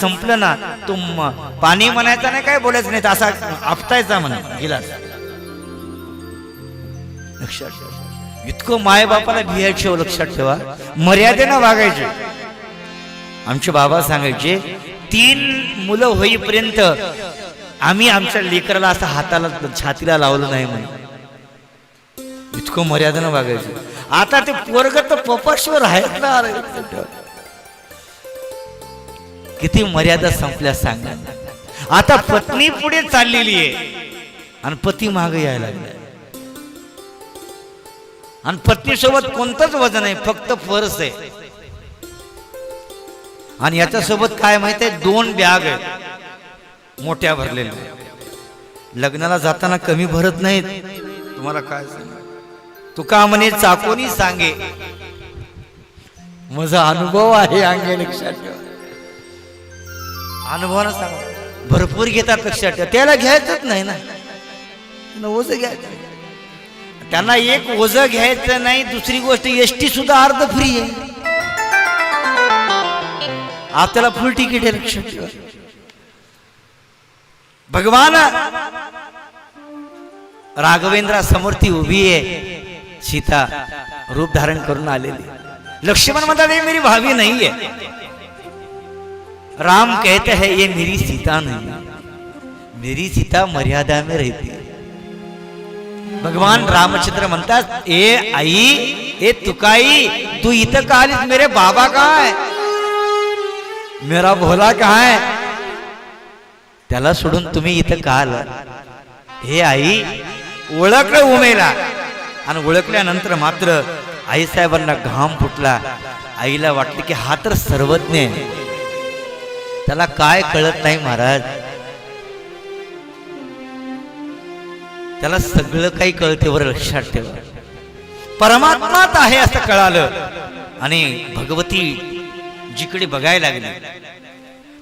संपलं ना तुम पाणी म्हणायचं नाही काय बोलायचं नाही असा आपटायचा म्हणा गिलास. लक्षात ठेवा. इतकं मायबापाला भियायचं लक्षात ठेवा. मर्यादेनं वागायचे. आमचे बाबा सांगायचे तीन मुलं होईपर्यंत आम्ही आमच्या लेकराला असं हाताला छातीला लावलं नाही म्हणे. इतकं मर्यादेनं वागायचं. आता ते पोरग तर पपाशीवर आहेत ना किती मर्यादा संपल्या सांगा. आता पत्नी पुढे चाललेली आहे. आणि पती मागे यायला लागलाय आणि पत्नी सोबत कोणतंच वजन आहे फक्त फरस आहे. आणि याच्या सोबत काय माहीत आहे? दोन बॅग आहेत. मोठ्या भरलेल्या. लग्नाला जाताना कमी भरत नाहीत. तुम्हाला काय सांग? तुका म्हणे चाकोनी सांगे. माझा अनुभव आहे अंगे लक्षात ठेवा. अनुभवानं सांग. भरपूर घेतात लक्षात ठेवा त्याला घ्यायचंच नाही ना. ओझं घ्यायचं त्यांना एक ओझं घ्यायचं नाही दुसरी गोष्ट एसटी सुद्धा अर्ध फ्री आहे. आपल्याला फुल तिकीट आहे लक्षात ठेवा. भगवान राघवेंद्रा समोर ती उभी आहे. सीता रूप धारण करून आलेली. लक्ष्मण म्हणतात हे मेरी भावी नाहीये. राम कहते हैं ये मेरी सीता नहीं मेरी सीता मर्यादा में रहती है। भगवान रामचंद्र म्हणतात ए आई ए तुकाई तू इथं का आलीस मेरे बाबा कहा है? मेरा भोला कहा है? त्याला सोडून तुम्ही इथं का आला हे आई ओळखलं उमेला. आणि ओळखल्यानंतर मात्र आईसाहेबांना घाम फुटला. आईला वाटलं की हा तर सर्वज्ञ आहे. त्याला काय कळत नाही महाराज. त्याला सगळं काही कळते वर लक्षात ठेवा. परमात्माच आहे असं कळालं. आणि भगवती जिकडे बघायला लागली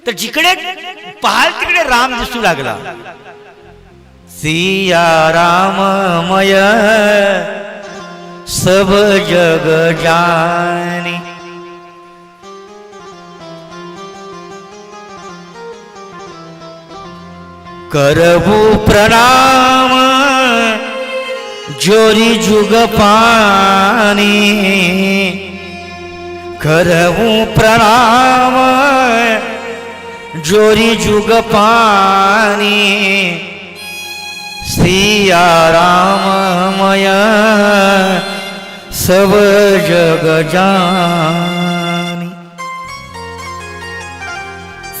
तर जिकडे पाहाल तिकडे राम दिसू लागला. सिया राममय सब जग जानी करबू प्रणाम. जोरी जुग पाणी. करबू प्रणाम. जोरी जुग पाणी. सिया राममय सब जग जानी.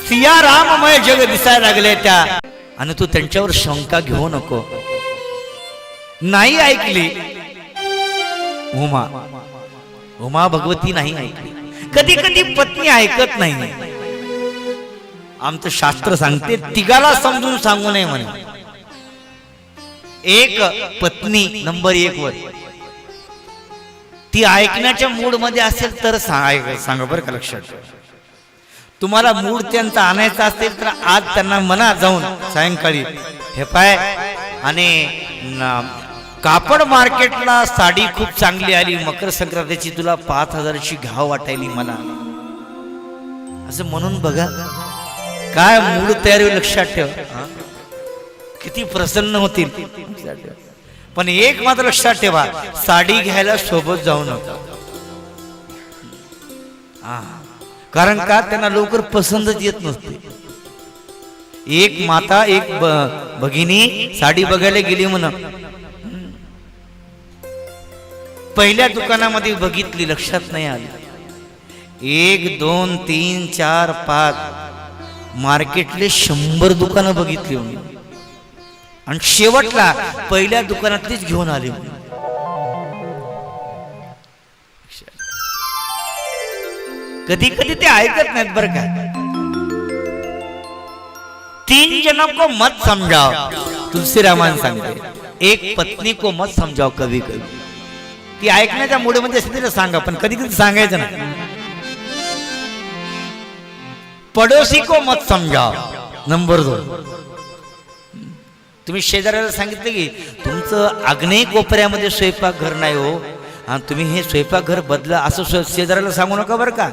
सिया राममय जग दिसायला लागले त्या आणि तू त्यांच्यावर शंका घेऊ नको. नाही ऐकली. उमा. उमा भगवती नाही ऐकली. कधी कधी पत्नी ऐकत नाही. आमचं शास्त्र सांगते तिघाला समजून सांगू नये म्हणे. एक पत्नी नंबर एक वर. ती ऐकण्याच्या मूडमध्ये असेल तर सांगा बरं का लक्षात. तुम्हाला मूड त्यांचा आणायचा असेल तर आज त्यांना म्हणा जाऊन सायंकाळी. हे पाय. आणि कापड मार्केटला साडी खूप चांगली आली. मकर संक्रांतीची तुला पाच हजाराची घाव वाटायली मला. असं म्हणून बघा. काय मूड तयारी लक्षात ठेव. किती प्रसन्न होतील. पण एक मात्र लक्षात ठेवा. साडी घ्यायला सोबत जाऊ नका. हा. कारण का? त्यांना लवकर पसंतच येत नसते. एक माता एक भगिनी साडी बघायला गेली म्हण. पहिल्या दुकानामध्ये बघितली लक्षात नाही आली. एक दोन तीन चार पाच. मार्केटले शंभर दुकानं बघितली आणि शेवटला पहिल्या दुकानातलीच घेऊन आली. कधी कधी ते ऐकत नाहीत बरं का. तीन जनों को मत समझाओ तुलसी रामान सांगते एक पत्नी को मत समजाओ कवी कवी ती ऐकण्याच्या मूडमध्ये म्हणजे तिला सांगा पण कधी कधी सांगायचं ना पडोसी को मत समजाओ नंबर दोन. तुम्ही शेजाऱ्याला सांगितलं की तुमचं आग्नेय कोपऱ्यामध्ये स्वयंपाक घर नाही हो. आणि तुम्ही हे स्वयंपाकघर बदला असं स्व- शेजाऱ्याला सांगू नका बरं का.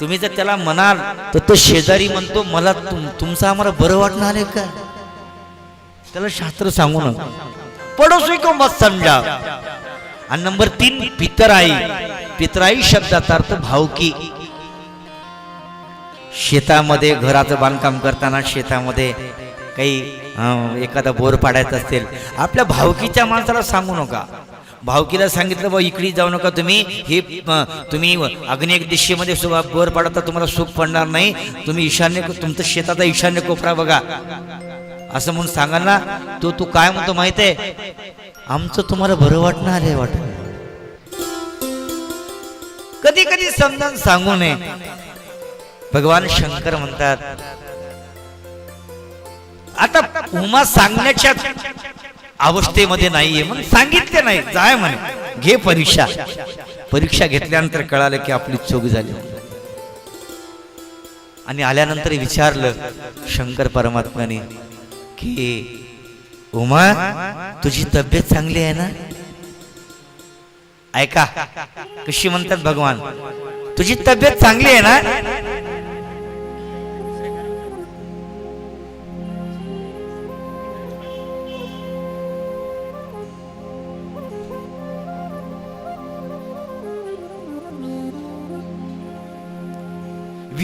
तुम्ही जर त्याला म्हणाल तर तो शेजारी म्हणतो मला तुम- तुमचं आम्हाला बरं वाटणार आहे का? त्याला शास्त्र सांगू नका. पडोसी को मत समजा. आणि नंबर तीन पितराई. पितराई शब्दाचा अर्थ भावकी शेतामध्ये घराचं बांधकाम करताना शेतामध्ये काही एखादा बोर पाडायचा असेल आपल्या भावकीच्या माणसाला सांगू नका. भावकीला सांगितलं बा इकडे जाऊ नका तुम्ही. हे तुम्ही अग्नेक दिशेमध्ये सुद्धा बोर पाडता तुम्हाला सुख पडणार नाही. तुम्ही ईशान्य तुमचं शेताचा ईशान्य कोपरा बघा. असं म्हणून सांगा ना तो तू काय म्हणतो माहीत आहे? आमचं तुम्हाला बरं वाटणार आहे वाट कधी कधी समजावून सांगू नये. भगवान शंकर म्हणतात आता उमा सांगण्याच्या अवस्थेमध्ये नाहीये म्हणून सांगितले नाही जाय म्हणे. घे परीक्षा. परीक्षा घेतल्यानंतर कळालं की आपली चूक झाली. आणि आल्यानंतर विचारलं शंकर परमात्म्याने की उमा तुझी तब्येत चांगली आहे ना? ऐका कशी म्हणतात भगवान? तुझी तब्येत चांगली आहे ना?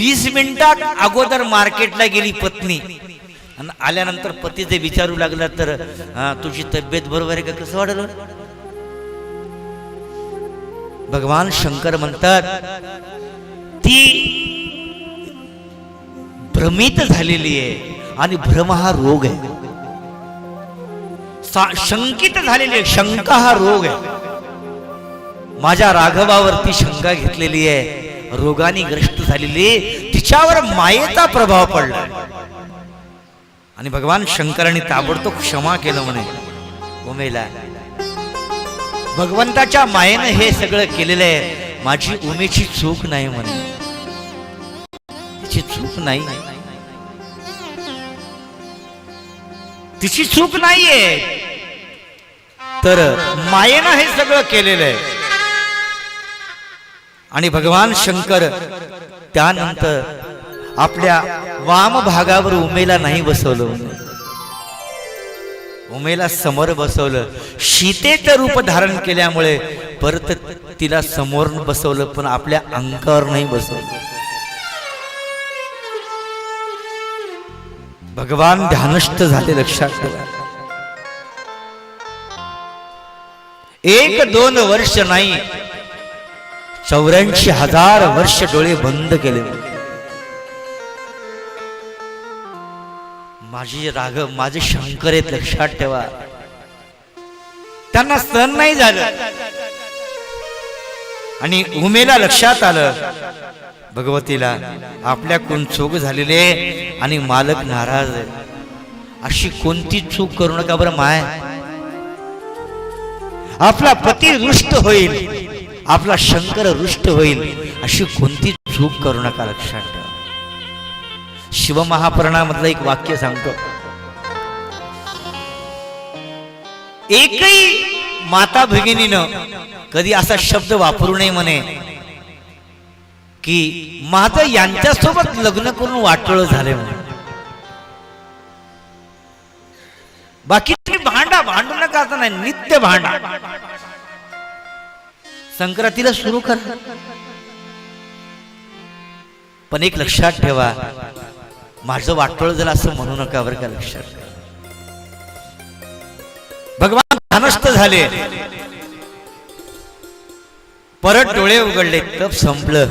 वीस मिनिटात अगोदर मार्केटला गेली पत्नी. आणि आल्यानंतर पतीचे विचारू लागला तर "हा, तुझी तब्येत बरोबर आहे का? कसं वाढलं? भगवान शंकर म्हणतात ती भ्रमित झालेली आहे आणि भ्रम हा रोग आहे. शंकित झालेली आहे. शंका हा रोग आहे. माझ्या राघवावरती शंका घेतलेली आहे. रोगाने ग्रस्त झालेली तिच्यावर मायेचा प्रभाव पडला. आणि भगवान शंकराने ताबडतोब क्षमा केलं म्हणे. उमेला भगवंताच्या मायेनं हे सगळं केलेलं आहे. माझी उमेची चूक नाही म्हणे. तिची चूक नाही. तिची चूक नाहीये. तर मायेनं हे सगळं केलेलं आहे. आणि भगवान शंकर त्यानंतर आपल्या वाम भागावर उमेला नाही बसवलं. उमेला समोर बसवलं. सीतेचं रूप धारण केल्यामुळे परत तिला समोर बसवलं पण आपल्या अंकावर नाही बसवलं. भगवान ध्यानस्थ झाले लक्षात ठेवा. एक दोन वर्ष नाही चौऱ्याऐंशी हजार वर्ष डोळे बंद केले माझी राघव माझे शंकर आहेत लक्षात ठेवा. त्यांना सण नाही झालं. आणि उमेला लक्षात आलं. भगवतीला आपल्याकडून चूक झालेली आणि मालक नाराज आहे अशी कोणती चूक करू नका बरं माय. आपला पती रुष्ट होईल. आपला शंकर रुष्ट होईल अशी कोणती चूक करू नका लक्षात ठेवा. शिवमहापुराणामधलं एक वाक्य सांगतो. एकही माता भगिनीनं कधी असा शब्द वापरू नये म्हणे की माझं यांच्यासोबत लग्न करून वाटोळ झाले म्हणे. बाकी तुम्ही भांडा भांडू नका असं नाही नित्य भांडा. संक्रांतीला सुरू कर. पण एक लक्षात ठेवा माझं वाटोळ झालं असं म्हणू नका बरं का लक्षात. भगवान ध्यानस्थ झाले. परत डोळे उघडले तप संपलं.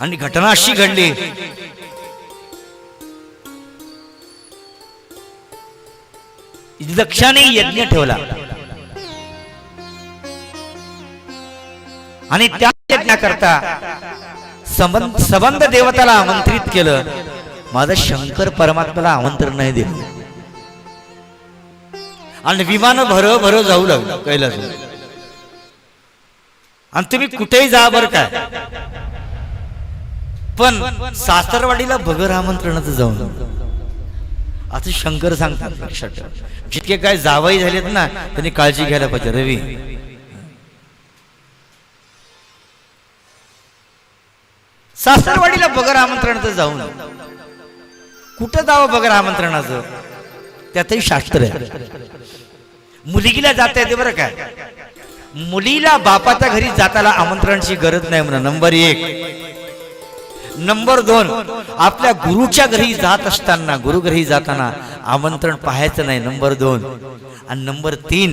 आणि घटना अशी घडली. लक्षाने यज्ञ ठेवला. आणि त्या यज्ञाकरता संबंध संबंध देवताला आमंत्रित केलं. माझं शंकर परमात्म्याला आमंत्रण नाही दिलं. आणि विमान भर भर जाऊ लागलं कैलास आणि तुम्ही कुठेही जा बर काय. पण सासरवाडीला भगर आमंत्रणाचं जाऊन. असं शंकर सांगतात लक्षात ठेवा. जितके काय जावई झालेत ना त्यांनी काळजी घ्यायला पाहिजे. रवी सासरवाडीला बगर आमंत्रणाचं जाऊन. कुठं जावं बगर आमंत्रणाचं? त्यातही शास्त्र आहे. मुलगीला जाता येते बरं काय मुलीला बापाच्या घरी जाताना आमंत्रणाची गरज नाही म्हणा. नंबर एक. नंबर दोन. आपल्या गुरुच्या घरी जात असताना गुरु घरी जाताना आमंत्रण पाहायचं नाही. नंबर दोन. आणि नंबर तीन.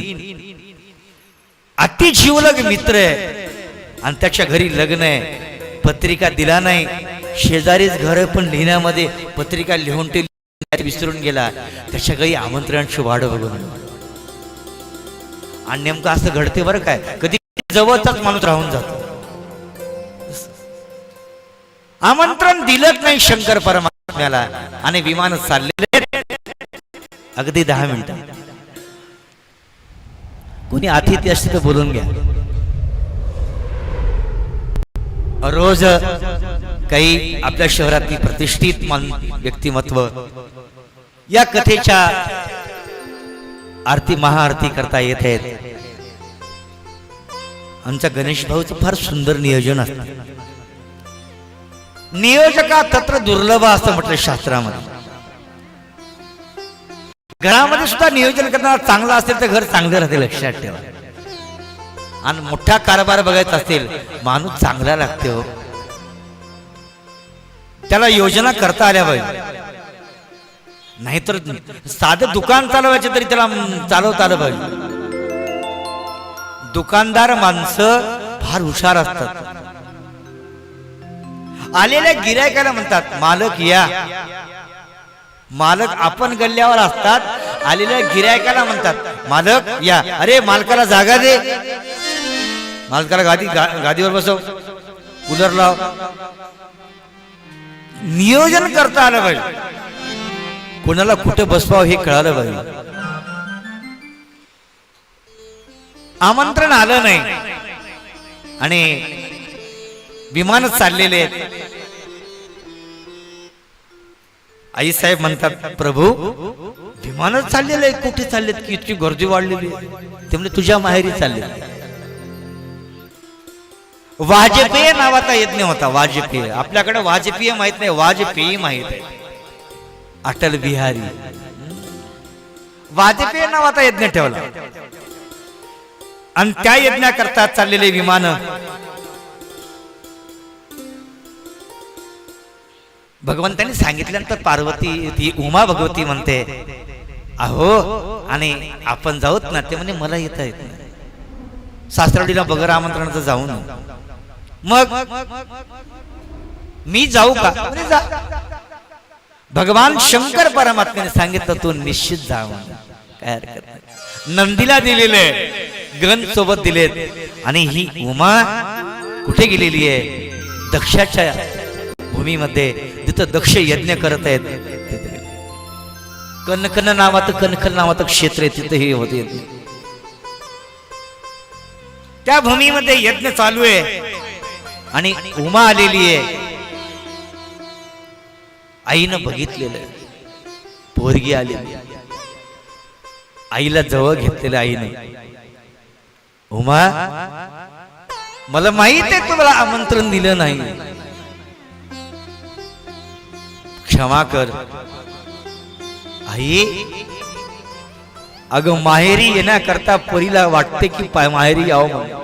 अतिजीवलग मित्र आहे. आणि त्याच्या घरी लग्न आहे. पत्रिका दिला नाही. शेजारीच घर पण लिहिण्यामध्ये पत्रिका लिहून ते विसरून गेला. त्याच्या काही आमंत्रण वाढ बघून. आणि नेमकं असं घडते बरं काय? कधी जवळचाच माणूस राहून जातो. आमंत्रण दिलंच नाही शंकर परमात्म्याला. आणि विमान चाललेले अगदी दहा मिनिटं. कोणी अतिथी असते तर बोलून घ्या. रोज काही आपल्या शहरातील प्रतिष्ठित मान व्यक्तिमत्व या कथेच्या आरती महाआरती करता येत आहेत. आमच्या गणेश भाऊचं फार सुंदर नियोजन असतं. नियोजका तत्र दुर्लभ असं म्हटलं शास्त्रामध्ये. घरामध्ये सुद्धा नियोजन करताना चांगलं असेल तर घर चांगलं राहते लक्षात ठेवा. आणि मोठा कारभार बघायचा असेल माणूस चांगला लागते हो. त्याला योजना करता आल्या पाहिजे. नाहीतर साधं दुकान चालवायचे तरी त्याला चालवता आलं पाहिजे. दुकानदार माणसं फार हुशार असतात. आलेल्या गिरायकाला म्हणतात मालक या. मालक आपण गल्ल्यावर असतात आलेल्या गिरायकाला म्हणतात मालक या. अरे मालकाला जागा दे. मालकाला गादी गा- गादीवर बसव. कूलर लाव नियोजन करता आलं पाहिजे. कोणाला कुठे बसवावं हे कळालं पाहिजे. आमंत्रण आलं नाही. आणि विमानच चाललेले आहेत. आई साहेब म्हणतात प्रभू विमानच चाललेले आहेत. कुठे चाललेत? की इतकी गर्दी वाढलेली आहे. ते म्हणजे तुझ्या माहेरी चालले वाजपेयी नावाचा यज्ञ होता वाजपेयी. आपल्याकडे वाजपेयी माहीत नाही वाजपेयी माहीत आहे. अटल बिहारी. वाजपेयी नावाचा यज्ञ ठेवला. आणि त्या यज्ञाकरता चाललेले विमान. भगवंतांनी सांगितल्यानंतर पार्वती ती उमा भगवती म्हणते अहो आणि आपण जाऊत ना. ते म्हणे मला येता येत नाही. सासरवडीला बगर आमंत्रणाचं जाऊ ना मग मी जाऊ का? भगवान शंकर परमात्म्याने सांगितलं तू निश्चित जा काय नंदीला दिलेले ग्रंथ सोबत दिलेत. आणि ही उमा कुठे गेलेली आहे? दक्षाच्या भूमीमध्ये जिथं दक्ष यज्ञ करत आहेत कनकन नावात कनखन नावात क्षेत्र आहे तिथं हे होते. त्या भूमीमध्ये यज्ञ चालू आहे. आणि उमा आलेली आहे. आईनं बघितलेलं पोरगी आलेली आईला जवळ घेतलेलं आईने. उमा मला माहीत आहे तुम्हाला आमंत्रण दिलं नाही. क्षमा कर. आई अगं माहेरी येण्याकरता परीला वाटते की माहेरी यावं म्हणून.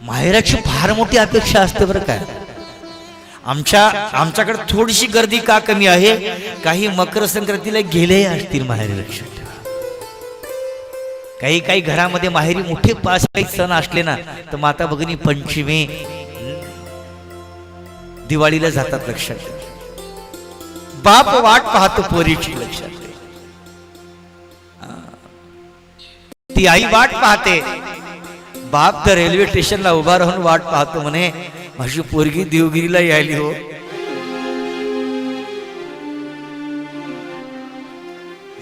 माहेराची फार मोठी अपेक्षा असते बरं काय आमच्या आमच्याकडे थोडीशी गर्दी का कमी आहे काही मकर संक्रांतीला गेलेही असतील माहेरी लक्षात ठेवा. काही काही घरामध्ये माहेरी मोठे पाच काही सण असले ना तर माता भगिनी पंचमी दिवाळीला जातात लक्षात ठेवा. बाप वाट पाहतो पोरीची लक्षात ती आई वाट पाहते. बाप तर रेल्वे स्टेशनला उभा राहून वाट पाहतो म्हणे माझी पोरगी देवगिरीला यायली हो.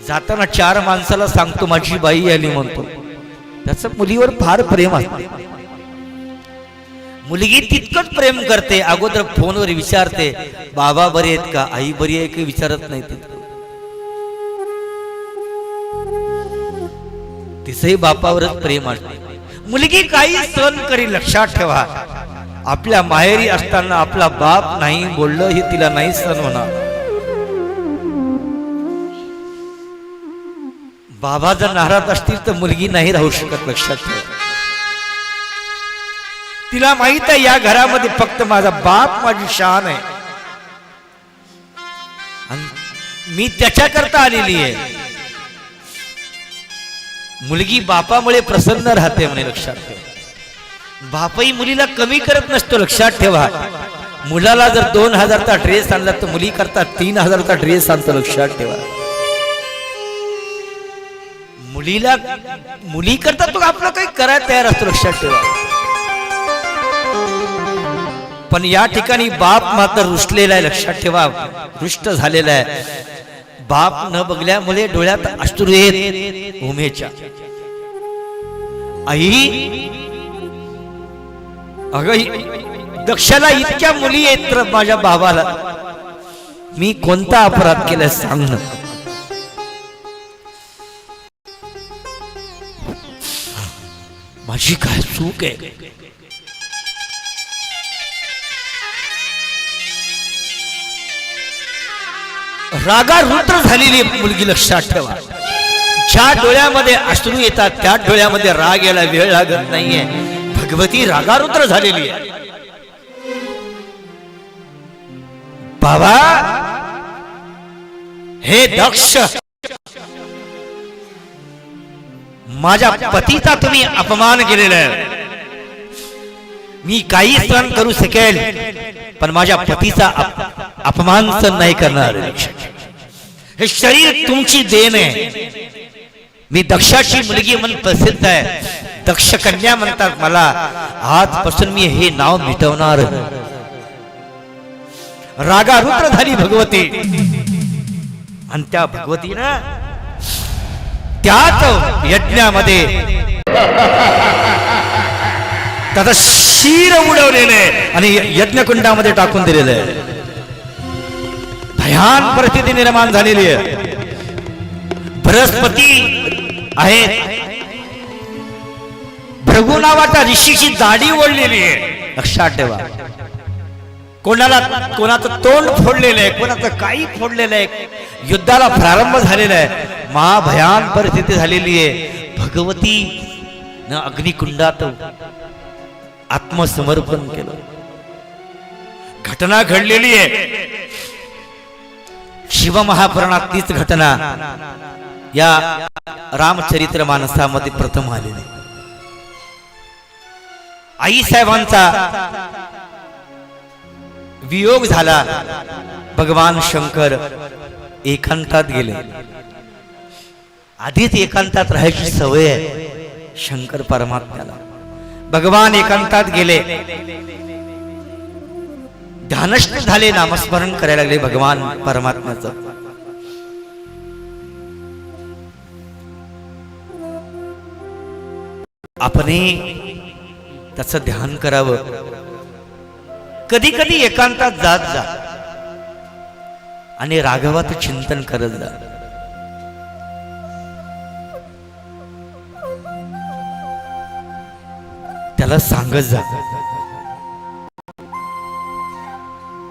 जाताना चार माणसाला सांगतो माझी बाई आली म्हणतो. त्याच मुलीवर फार प्रेम असते मुलगी तितकंच प्रेम करते अगोदर फोनवर विचारते बाबा बरे आहेत का? आई बरी आहे की विचारत नाही तितकं तिचंही बापावरच प्रेम असते मुलगी काही सण करी लक्षात ठेवा. आपल्या माहेरी असताना आपला बाप नाही बोललं हे तिला नाही सण होणार बाबा जर नाराज असतील तर मुलगी नाही राहू शकत लक्षात ठेवा. तिला माहीत आहे या घरामध्ये फक्त माझा बाप माझी शान आहे. मी त्याच्याकरता आलेली आहे. मुलगी बापामुळे प्रसन्न राहते म्हणे लक्षात ठेवा. बापही मुलीला कमी करत नसतो लक्षात ठेवा. मुलाला जर दोन हजारचा ड्रेस आणला तर मुली करता तीन हजारचा ड्रेस आणतो लक्षात ठेवा. मुलीला मुली करता तो आपलं काही करायला तयार असतो लक्षात ठेवा. पण या ठिकाणी बाप मात्र रुसलेला आहे लक्षात ठेवा. रुष्ट झालेला आहे. बाप न बघल्यामुळे डोळ्यात अश्रू येत उमेच्या आई अगं दक्षाला इतक्या मुली आहेत तर माझ्या बाबाला मी कोणता अपराध केला सांग ना. माझी काय चूक आहे? रागारुद्र झालेली मुलगी लक्षात ठेवा. ज्या डोळ्यामध्ये अश्रू येतात त्या डोळ्यामध्ये राग यायला वेळ लागत नाहीये. भगवती रागारुद्र झालेली आहे. बाबा हे दक्ष. माझ्या पतीचा तुम्ही अपमान केलेला आहे. मी काही सहन करू शकेल पण माझ्या पतीचा अपमान सहन नाही करणार हे शरीर तुमची देण आहे. मी दक्षाची मुलगी म्हणून प्रसिद्ध आहे. दक्ष कन्या म्हणतात मला आजपासून मी हे नाव मिटवणार. रागा रुद्र झाली भगवती. आणि त्या भगवतीनं त्याच यज्ञामध्ये त्याचा शिर उडवलेलं आहे आणि यज्ञकुंडामध्ये टाकून दिलेलं आहे. भयान परिस्थिती निर्माण झालेली आहे. बृहस्पती आहेत. भृगु नावाच्या ऋषीची दाढी ओढलेली आहे. लक्षात ठेवा. कोणाला कोणाचं तोंड फोडलेलं आहे कोणाचं काही फोडलेलं आहे युद्धाला प्रारंभ झालेला आहे. महाभयान परिस्थिती झालेली आहे. भगवती न अग्निकुंडात आत्मसमर्पण केलं. घटना घडलेली आहे. शिवमहापुराणात तीच घटना या रामचरित्र मानसामध्ये प्रथम आलेली. आई साहेबांचा वियोग झाला. भगवान शंकर एकांतात गेले. आधीच एकांतात राहायची सवय आहे. शंकर परमात्म्याला. भगवान एकांतात गेले. ध्यानस्थ झाले नामस्मरण करायला लागले भगवान परमात्म्याचं. आपणही त्याचं ध्यान करावं. कधी कधी एकांतात जात जा. आणि राघवाचं चिंतन करत जा. त्याला सांगत जा.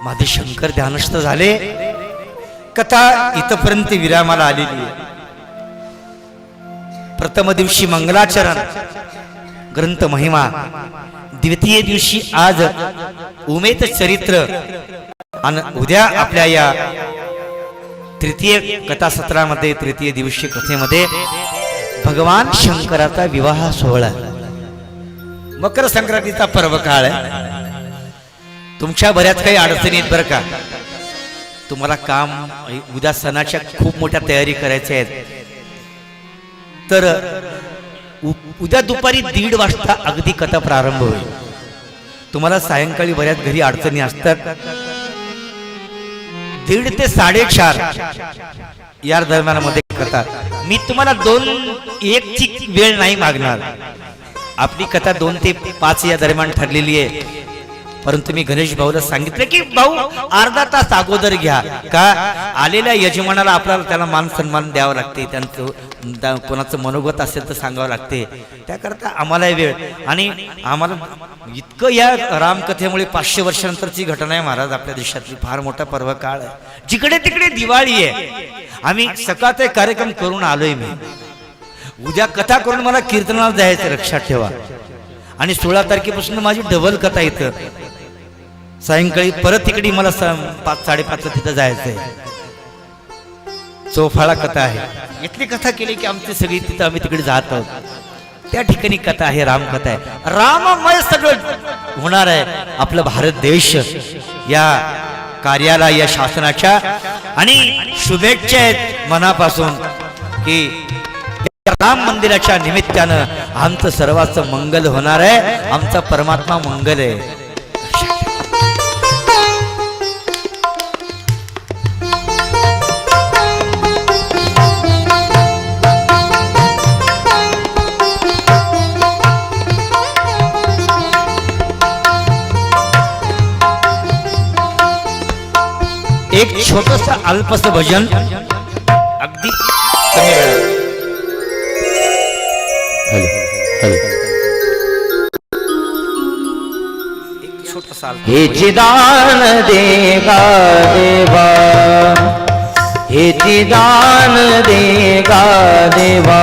माझे शंकर ध्यानस्थ झाले. कथा इथपर्यंत विरामाला आलेली आहे. प्रथम दिवशी मंगलाचरण ग्रंथ महिमा द्वितीय दिवशी आज उमेद चरित्र आणि उद्या आपल्या या तृतीय कथासत्रामध्ये तृतीय दिवशी कथेमध्ये भगवान शंकराचा विवाह सोहळा. मकर संक्रांतीचा पर्व काळ आहे. तुमच्या बऱ्याच काही अडचणी आहेत बरं का? तुम्हाला काम उद्या सणाच्या खूप मोठ्या तयारी करायच्या आहेत. तर उ- उद्या दुपारी दीड वाजता अगदी कथा प्रारंभ होईल. तुम्हाला सायंकाळी बऱ्याच घरी अडचणी असतात. दीड ते साडेचार या दरम्यानामध्ये कथा. मी तुम्हाला दोन एक ची वेळ नाही मागणार. आपली कथा दोन ते पाच या दरम्यान ठरलेली आहे. परंतु मी गणेश भाऊला सांगितलं की भाऊ अर्धा तास अगोदर घ्या. का? आलेल्या यजमानाला आपल्याला त्याला मान सन्मान द्यावं लागते त्यांचं कोणाचं मनोगत असेल तर सांगावं लागते. त्याकरता आम्हाला वेळ. आणि आम्हाला इतकं या रामकथेमुळे पाचशे वर्षानंतरची घटना आहे महाराज आपल्या देशातली. फार मोठा पर्व काळ आहे. जिकडे तिकडे दिवाळी आहे. आम्ही सकाळचा एक कार्यक्रम करून आलोय मी. उद्या कथा करून मला कीर्तनाला जायचं लक्षात ठेवा. आणि सोळा तारखेपासून माझी डबल कथा येतं सायंकाळी परत तिकडे मला पाच साडेपाचला तिथं जायचंय. चोफाळा कथा आहे. इथली कथा केली की आमची सगळी तिथं आम्ही तिकडे जात आहोत. त्या ठिकाणी कथा आहे रामकथा आहे. राममय सगळं होणार आहे. आपलं भारत देश या कार्याला या शासनाच्या आणि शुभेच्छा आहेत मनापासून की राम मंदिराच्या निमित्तानं आमचं सर्वांचं मंगल होणार आहे. आमचा परमात्मा मंगल आहे. छोटस अल्पस भजन अगदी. कमी हे चिदान देगा देवा. हे चिदान देगा देवा.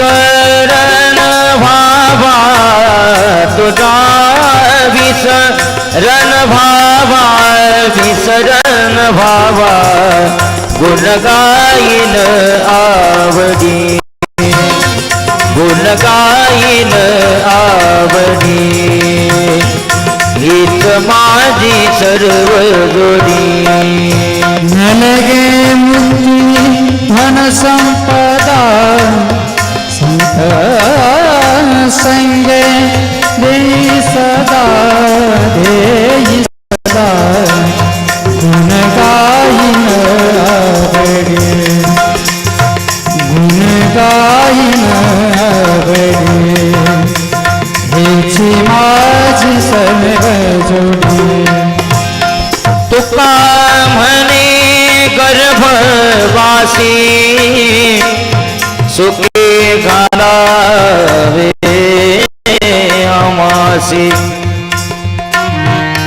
विसरण भावा तुझा विसरण भावा विसरण भावा गुण गायन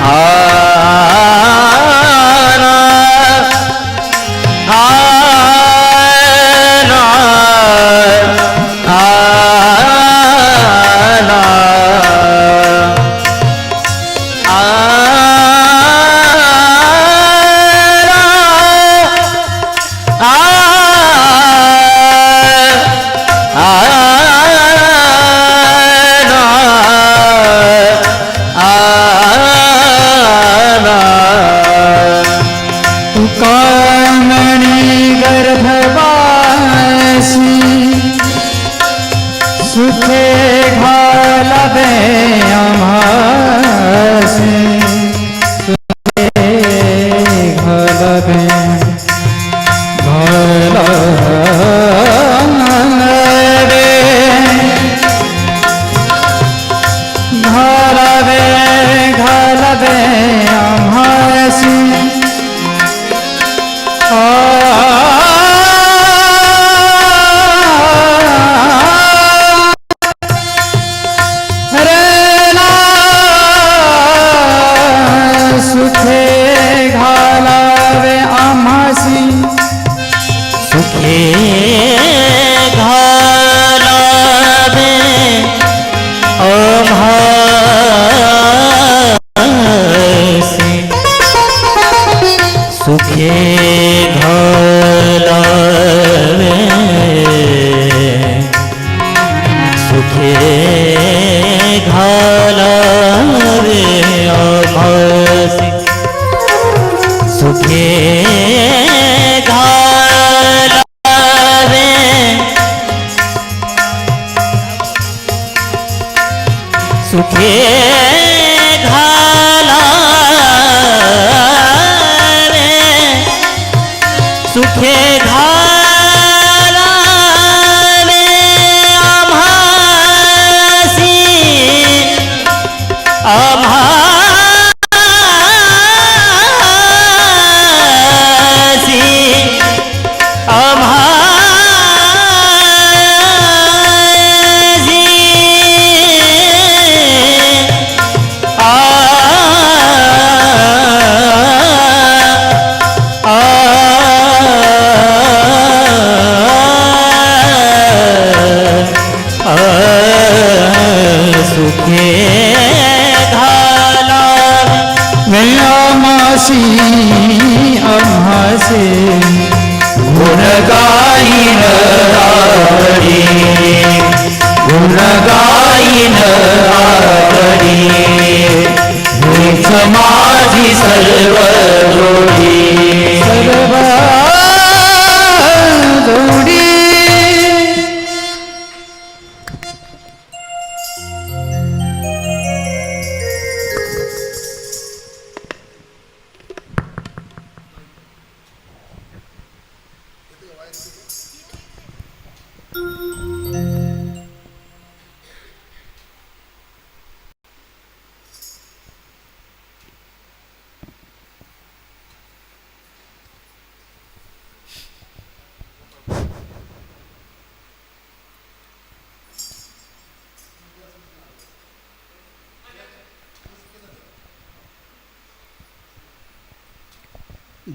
Ah.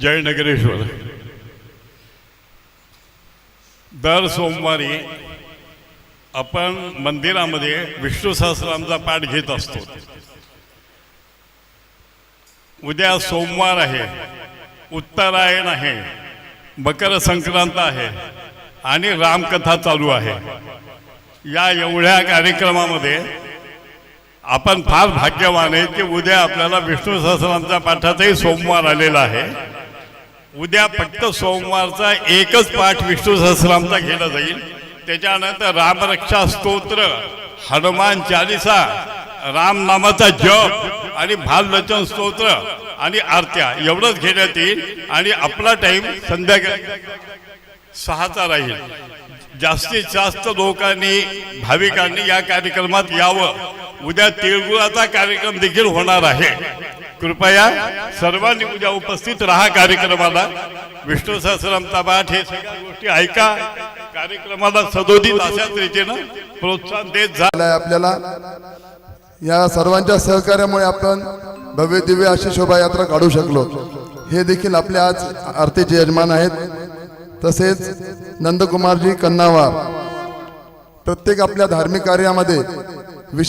जय नगरेश्वर दर सोमवारी आपण मंदिरामध्ये विष्णू सहस्रांचा पाठ घेत असतो. उद्या सोमवार आहे उत्तरायण आहे मकर संक्रांत आहे आणि रामकथा चालू आहे. या एवढ्या कार्यक्रमामध्ये आपण फार भाग्यवान आहे की उद्या आपल्याला विष्णू सहस्रांच्या पाठाचाही सोमवार आलेला आहे. उद्या फक्त सोमवारचा एकच पाठ विष्णू सहस्रामचा केला जाईल. त्याच्यानंतर रामरक्षा स्तोत्र हनुमान चालिसा रामनामाचा जप आणि भाललोचन स्तोत्र आणि आरत्या एवढंच घेण्यात येईल आणि आपला टाइम संध्याकाळी सहाचा राहील. जास्तीत जास्त लोकांनी भाविकांनी या कार्यक्रमात यावं. उद्या तिळगुळाचा कार्यक्रम देखील होणार आहे. कृपया सर्वांनी उद्या उपस्थित राहा कार्यक्रमाला. विष्णू सहस्रामचा पाठ हे सगळ्या गोष्टी ऐका. कार्यक्रमाला सदोदित अशाच रीतीनं प्रोत्साहन देत झालं आहे आपल्याला. या सर्वांच्या सहकार्यामुळे आपण भव्य दिव्य अशी शोभायात्रा काढू शकलो. हे देखील आपले आज आरतीचे यजमान आहेत. तसेच नंदकुमारजी कन्नावार. प्रत्येक आपल्या धार्मिक कार्यामध्ये